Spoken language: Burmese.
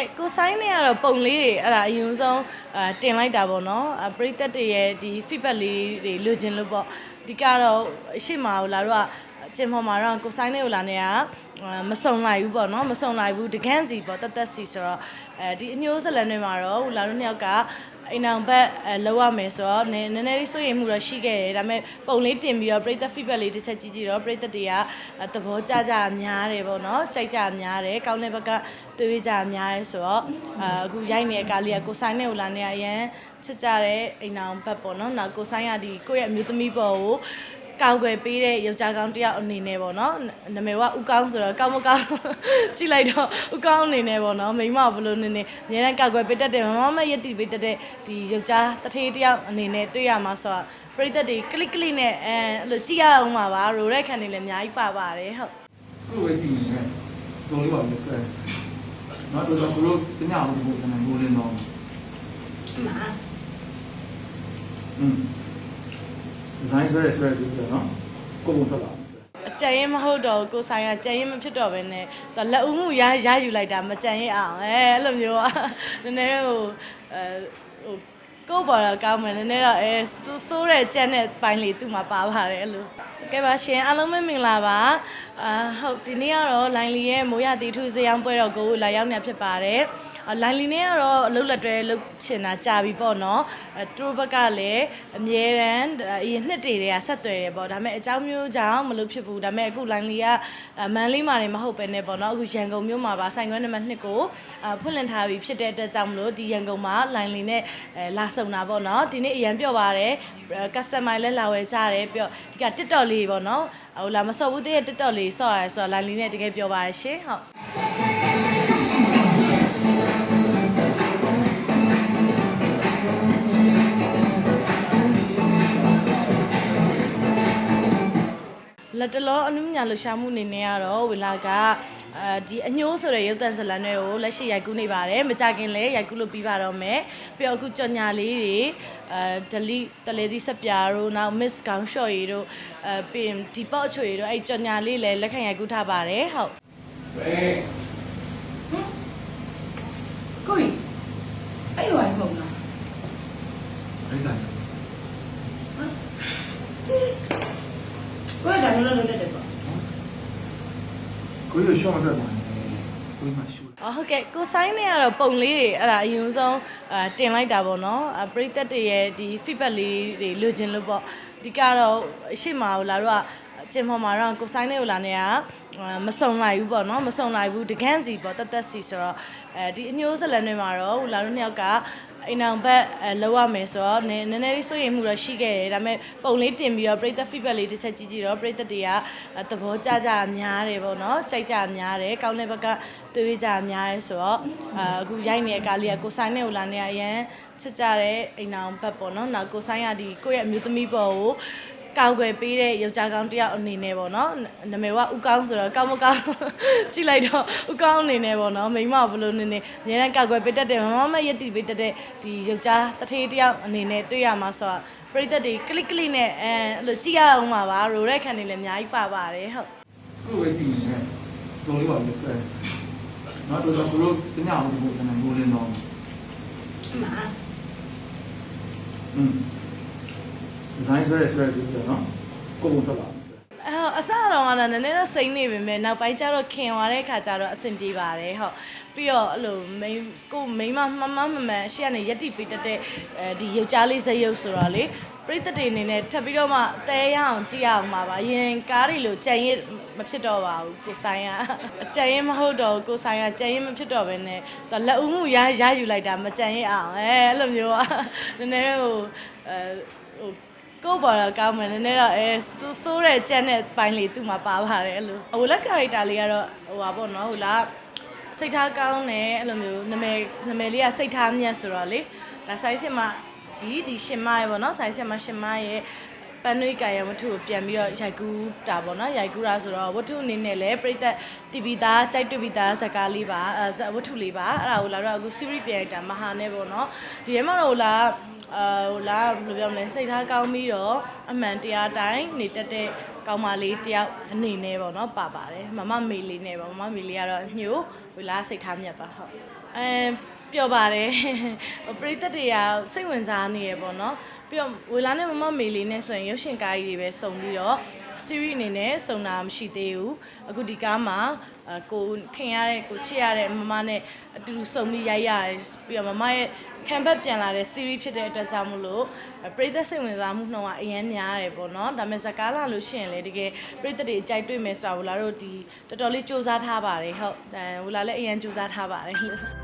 ကဲကိုဆိုင်နဲ့ကတော့ပုံလေးတွေအဲ့ဒါအရင်ဆုံးအာတင်လိုက်တာပေါ့နော်အပရိသတ်တွေရဲ့ဒီ feedback လေးတွေလိုချင်လို့ပေါ့အဓိကတော့အရှိမကိုလာတော့အကျင်ပေါ်မှာတော့ကိုဆိုင်နဲ့ကိုလာနေတာအာမစုံလိုက်ဘူးပေါ့နော်မစုံလိုက်ဘူးတကန်းစီပေါ့တက်တက်စီဆိုတော့အဲဒီအညိုးဇလန်တွေမှာတော့ဟိုလာတို့နှစ်ယောက်က အိမ်အောင်ဘက်အဲလောက်ရမယ်ဆိုတော့နည်းနည်းလေးစိုးရိမ်မှုတော့ရှိခဲ့တယ်ဒါပေမဲ့ပုံလေးတင်ပြီးတော့ပရိသတ် feedback လေးတစ်ချက်ကြည့်ကြည့်တော့ပရိသတ်တွေကအဲသဘောကျကြများတယ်ပေါ့နော်ကြိုက်ကြများတယ်ကောင်းတဲ့ဘက်ကတွေးကြများတယ်ဆိုတော့အာအခုရိုက်နေတဲ့ကားလေးကကိုဆိုင်နဲ့ဟိုလာနေအရန်ချစ်ကြတဲ့အိမ်အောင်ဘက်ပေါ့နော်နောက်ကိုဆိုင်ကဒီကိုယ့်ရဲ့အမျိုးသမီးပေါ်ကို ကောက်ွယ်ပေးတဲ့ယောက်ျားကောင်းတစ်ယောက်အနေနဲ့ပေါ့နော်နာမည်ကဦးကောင်းဆိုတော့ကောင်းမကောင်း ကြည့်လိုက်တော့ဦးကောင်းအနေနဲ့ပေါ့နော်မိမဘလို့နေနေအများနဲ့ကောက်ွယ်ပေးတတ်တယ်မမမယက်တီပေးတတ်တဲ့ဒီယောက်ျားတထေးတစ်ယောက်အနေနဲ့တွေ့ရမှာဆိုတော့ပရိသတ်တွေကလစ်ကလစ်နဲ့အဲအဲ့လိုကြည့်ရအောင်ပါပါရိုတဲ့ခံနေလည်းအများကြီးပါပါတယ်ဟုတ် ခုလိုပဲကြည့်နေတယ်တုံးလေးပါလို့ဆွဲနော်တို့တော့ဘလို့တ냐အောင်ဒီပုံစံနဲ့ငိုလင်းတော့อืม ဇိုင်းဆွဲရဆွဲကြည့်တယ်နော်ကိုပုံထွက်လာအကြံရင်မဟုတ်တော့ဘူးကိုဆိုင်ကကြံရင်မဖြစ်တော့ဘဲနဲ့သူလက်ဦးမှုရရယူလိုက်တာမကြံရင်အောင်အဲအဲ့လိုမျိုးอ่ะနည်းနည်းဟိုအဲဟိုကိုယ့်ပေါ်တော့ကောင်းမယ်နည်းနည်းတော့အဲဆိုးဆိုးတဲ့ကြက်တဲ့ပိုင်းလေးသူ့မှာပါပါတယ်အဲ့လို ကဲပါရှင်အားလုံးပဲမင်္ဂလာပါအာဟုတ်ဒီနေ့ကတော့လိုင်လီရဲ့မိုးရတီထုဇေယောင်းပွဲတော်ကိုလာရောက်နေဖြစ်ပါတယ်လိုင်လီနဲ့ကတော့အလုပ်လက်တွဲလုပ်ချင်တာကြာပြီပေါ့နော်သူတို့ဘက်ကလည်းအမြဲတမ်းအရင်နှစ်တွေတည်းကဆက်သွယ်တယ်ပေါ့ဒါပေမဲ့အကြောင်းမျိုးကြောင့်မလုပ်ဖြစ်ဘူးဒါပေမဲ့အခုလိုင်လီကမန်လေးမှာနေမဟုတ်ပဲနဲ့ပေါ့နော်အခုရန်ကုန်မြို့မှာပါဆိုင်ခွဲနံပါတ်2ကိုဖွင့်လှစ်ထားပြီဖြစ်တဲ့အတွက်ကြောင့်မလို့ဒီရန်ကုန်မှာလိုင်လီနဲ့လာဆုံတာပေါ့နော်ဒီနေ့အရန်ပြော့ပါတယ် customer လည်းလာဝယ်ကြတယ်ပြော့ဒီက TikTok လေးပေါ့နော်ဟိုလာမစော်ဘူးတဲ့ TikTok လေးဆော့ရဲဆိုတော့လိုင်းလီနဲ့တကယ်ပြောပါတယ်ရှင်ဟုတ် လက်တလောအနုညာလှူရှာမှုအနေနဲ့ကတော့ဝီလာကအဲဒီအညိုးဆိုတဲ့ရုပ်သံဇာတ်လမ်းတွေကိုလက်ရှိရိုက်ကူးနေပါတယ်မကြခင်လဲရိုက်ကူးလို့ပြီးပါတော့မယ်ပြီးတော့အခုကြော်ညာလေးတွေအဲဒလီတလေသီးဆက်ပြာတို့နောက် miss ကောင်းရှော့ရီတို့အဲပြီးရင်ဒီပေါ့အချွေတို့အဲ့ကြော်ညာလေးလည်းလက်ခံရိုက်ကူးထားပါတယ်ဟုတ်ပဲကိုကြီးအဲ့လိုအိုင်ပုံလားအိဆိုင် ကိုယ်ကဒါမျိုးလုပ်လုပ်တတ်တယ်ပေါ့ကိုရရှော့မတက်ပါနဲ့ကိုရမရှိအော်ဟုတ်ကဲ့ကိုဆိုင်နဲ့ကတော့ပုံလေးတွေအဲ့ဒါအရင်ဆုံးအာတင်လိုက်တာပေါ့နော်အပရိသတ်တွေရဲ့ဒီ feedback လေးတွေလိုချင်လို့ပေါ့အဓိကတော့အရှိမကိုလာတော့အကျင်ပေါ်မှာတော့ကိုဆိုင်နဲ့ကိုလာနေတာအာမစုံလိုက်ဘူးပေါ့နော်မစုံလိုက်ဘူးတကန်းစီပေါ့တက်တက်စီဆိုတော့အဲဒီအညိုးဇလန်တွေမှာတော့ဟိုလာတို့နှစ်ယောက်က အိမ်အောင်ဘက်အဲလောက်ရမယ်ဆိုတော့နည်းနည်းလေးစိုးရိမ်မှုတော့ရှိခဲ့တယ်ဒါပေမဲ့ပုံလေးတင်ပြီးတော့ပရိသတ် feedback လေးတစ်ချက်ကြည့်ကြည့်တော့ပရိသတ်တွေကအဲသဘောကျကြများတယ်ပေါ့နော်ကြိုက်ကြများတယ်ကောင်းတဲ့ဘက်ကတွေးကြများတယ်ဆိုတော့အာအခုရိုက်နေတဲ့ကားလေးကကိုဆိုင်နဲ့ဟိုလာနေအရန်ချစ်ကြတဲ့အိမ်အောင်ဘက်ပေါ့နော်နောက်ကိုဆိုင်ကဒီကိုယ့်ရဲ့အမျိုးသမီးပေါ်ကို ကောက်ွယ်ပေးတဲ့ယောက်ျားကောင်းတစ်ယောက်အနေနဲ့ပေါ့နော်နာမည်ကဦးကောင်းဆိုတော့ကောင်းမကောင်း ကြည့်လိုက်တော့ဦးကောင်းအနေနဲ့ပေါ့နော်မိမဘလို့နေနေအများနဲ့ကောက်ွယ်ပေးတတ်တယ်မမမယက်တီပေးတတ်တဲ့ဒီယောက်ျားတထေးတစ်ယောက်အနေနဲ့တွေ့ရမှာဆိုတော့ပရိသတ်တွေကလစ်ကလစ်နဲ့အဲအဲ့လိုကြည့်ရအောင်ပါပါရိုတဲ့ခံနေလည်းအများကြီးပါပါတယ်ဟုတ် ခုလိုပဲကြည့်နေတယ်တုံးလေးပါလို့ဆွဲနော်တို့တော့ဘလို့တ냐အောင်ဒီပုံစံနဲ့ငိုလင်းတော့ အမ อืม ဇိုင်းဆွဲရဆွဲကြည့်တယ်နော်ကိုပုံထွက်လာအဲအစတော့ကလည်းနည်းနည်းတော့စိမ့်နေပေမဲ့နောက်ပိုင်းကျတော့ခင်သွားတဲ့ခါကျတော့အဆင်ပြေပါတယ်ဟုတ်ပြီးတော့အဲ့လိုမိန်းကိုမိန်းမမမမမန်ရှေ့ကနေရက်တိပေးတတ်တဲ့အဲဒီယောက်ျားလေးဇယုတ်ဆိုတော့လေပြိတ္တတွေအနေနဲ့ထပ်ပြီးတော့မှတဲရအောင်ကြည့်ရအောင်ပါပါအရင်ကားတွေလိုကြံရစ်မဖြစ်တော့ပါဘူးကိုဆိုင်ကအကြံရင်မဟုတ်တော့ဘူးကိုဆိုင်ကကြံရင်မဖြစ်တော့ဘဲနဲ့သူလက်ဦးမှုရရယူလိုက်တာမကြံရစ်အောင်အဲအဲ့လိုမျိုးอ่ะနည်းနည်းဟိုအဲဟို ကိုယ့်ဘော်တော့ကောင်းမယ်နည်းနည်းတော့အဲဆိုးဆိုးတဲ့ကြက်တဲ့ပိုင်းလေးသူ့မှာပါပါတယ်အဲ့လိုဟိုလက်ကာရက်တာလေးကတော့ဟိုပါပေါ့နော်ဟိုလားစိတ်ထားကောင်းတယ်အဲ့လိုမျိုးနာမည်နာမည်လေးကစိတ်ထားမြတ်ဆိုတော့လေဒါဆိုင်စစ်မှာကြီးဒီရှင်မရဲ့ပေါ့နော်ဆိုင်စစ်မှာရှင်မရဲ့ပန်းနွေးကာယဝတ္ထုကိုပြန်ပြီးတော့ရိုက်ကူးတာပေါ့နော်ရိုက်ကူးတာဆိုတော့ဝတ္ထုအနေနဲ့လည်းပြိသက်တီဗီသားကြိုက်တွေ့ပြီးသားဇာတ်ကားလေးပါအဲဝတ္ထုလေးပါအဲ့ဒါကိုလာတော့အခု series ပြန်ရိုက်တာမဟာနဲ့ပေါ့နော်ဒီထဲမှာတော့ဟိုလာ အာဟိုလာဘယ်လိုပြောမလဲစိတ်ထားကောင်းပြီးတော့အမှန်တရားတိုင်းနေတတ်တဲ့ကောင်းမလေးတယောက်အနေနဲ့ပေါ့နော်ပါပါတယ်မမမေလေးနဲ့ပေါ့မမမေလေးကတော့ညို့ဟိုလာစိတ်ထားမြတ်ပါဟုတ်အဲပျော်ပါတယ်ဟိုပရိသတ်တွေကစိတ်ဝင်စားနေရပေါ့နော်ပြီးတော့ဝေလာနဲ့မမမေလေးနဲ့ဆိုရင်ရုပ်ရှင်ကားကြီးတွေပဲစုံပြီးတော့ series အနေနဲ့စုံတာမရှိသေးဘူးအခုဒီကားမှာအကိုခင်ရတဲ့ကိုချစ်ရတဲ့မမနဲ့အတူတူစုံပြီးရိုက်ရတယ်ပြီးတော့မမရဲ့ခံဘက်ပြန်လာတဲ့ series ဖြစ်တဲ့အတွက်ကြောင့်မို့လို့ပရိသတ်စိတ်ဝင်စားမှုနှုန်းကအရင်များတယ်ပေါ့နော်ဒါပေမဲ့ဇာကားလာလို့ရှိရင်လေတကယ်ပရိသတ်တွေအကြိုက်တွေ့မယ်ဆိုတာဝလာတို့ဒီတော်တော်လေးစူးစမ်းထားပါတယ်ဟုတ်အဲဝလာလည်းအရင်စူးစမ်းထားပါတယ်လို့